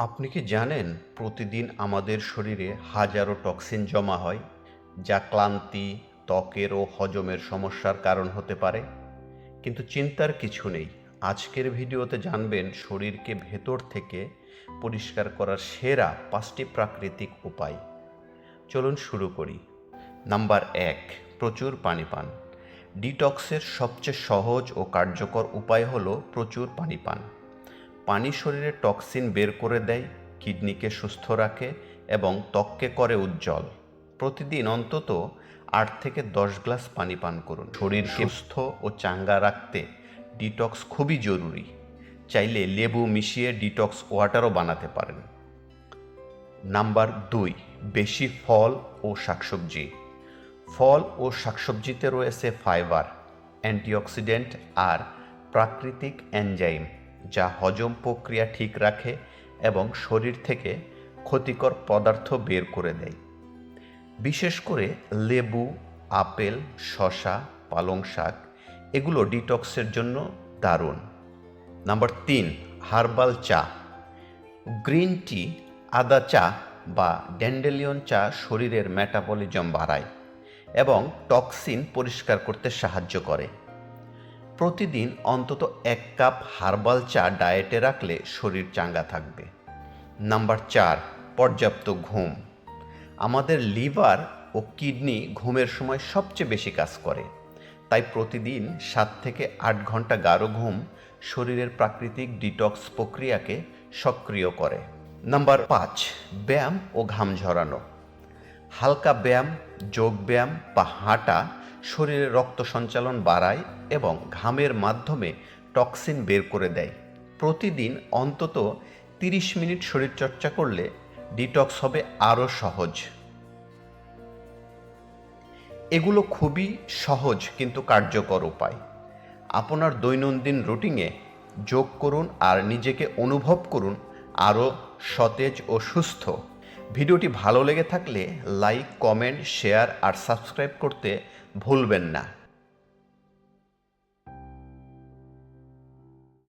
আপনি কি জানেন প্রতিদিন আমাদের শরীরে হাজারো টক্সিন জমা হয়, যা ক্লান্তি, ত্বকের ও হজমের সমস্যার কারণ হতে পারে? কিন্তু চিন্তার কিছু নেই। আজকের ভিডিওতে জানবেন শরীরকে ভেতর থেকে পরিষ্কার করার সেরা পাঁচটি প্রাকৃতিক উপায়। চলুন শুরু করি। নাম্বার এক, প্রচুর পানি পান। ডিটক্সের সবচেয়ে সহজ ও কার্যকর উপায় হলো প্রচুর পানি পান। পানি শরীরে টক্সিন বের করে দেয়, কিডনিকে সুস্থ রাখে এবং ত্বককে করে উজ্জ্বল। প্রতিদিন অন্তত আট থেকে দশ গ্লাস পানি পান করুন। শরীর সুস্থ ও চাঙ্গা রাখতে ডিটক্স খুবই জরুরি। চাইলে লেবু মিশিয়ে ডিটক্স ওয়াটারও বানাতে পারেন। নাম্বার দুই, বেশি ফল ও শাকসবজি। ফল ও শাকসবজিতে রয়েছে ফাইবার, অ্যান্টিঅক্সিডেন্ট আর প্রাকৃতিক এনজাইম। যা হজম প্রক্রিয়া ঠিক রাখে এবং শরীর থেকে ক্ষতিকর পদার্থ বের করে দেয়। বিশেষ করে লেবু, আপেল, শসা, পালং শাক, এগুলো ডিটক্সের জন্য দারুণ। নাম্বার তিন, হার্বাল চা। গ্রিন টি, আদা চা বা ড্যান্ডেলিয়ন চা শরীরের মেটাবলিজম বাড়ায় এবং টক্সিন পরিষ্কার করতে সাহায্য করে। প্রতিদিন অন্তত এক কাপ হার্বাল চা ডায়েটে রাখলে শরীর চাঙ্গা থাকবে। নাম্বার চার, পর্যাপ্ত ঘুম। আমাদের লিভার ও কিডনি ঘুমের সময় সবচেয়ে বেশি কাজ করে। তাই প্রতিদিন সাত থেকে আট ঘণ্টা গাঢ় ঘুম শরীরের প্রাকৃতিক ডিটক্স প্রক্রিয়াকে সক্রিয় করে। নাম্বার পাঁচ, ব্যায়াম ও ঘাম ঝরানো। হালকা ব্যায়াম, যোগ ব্যায়াম বা হাঁটা শরীরে রক্ত সঞ্চালন বাড়ায় এবং ঘামের মাধ্যমে টক্সিন বের করে দেয়। প্রতিদিন অন্তত তিরিশ মিনিট শরীরচর্চা করলে ডিটক্স হবে আরও সহজ। এগুলো খুবই সহজ কিন্তু কার্যকর উপায়। আপনার দৈনন্দিন রুটিনে যোগ করুন আর নিজেকে অনুভব করুন আরও সতেজ ও সুস্থ। ভিডিওটি ভালো লেগে থাকলে লাইক কমেন্ট শেয়ার আর সাবস্ক্রাইব করতে ভুলবেন না।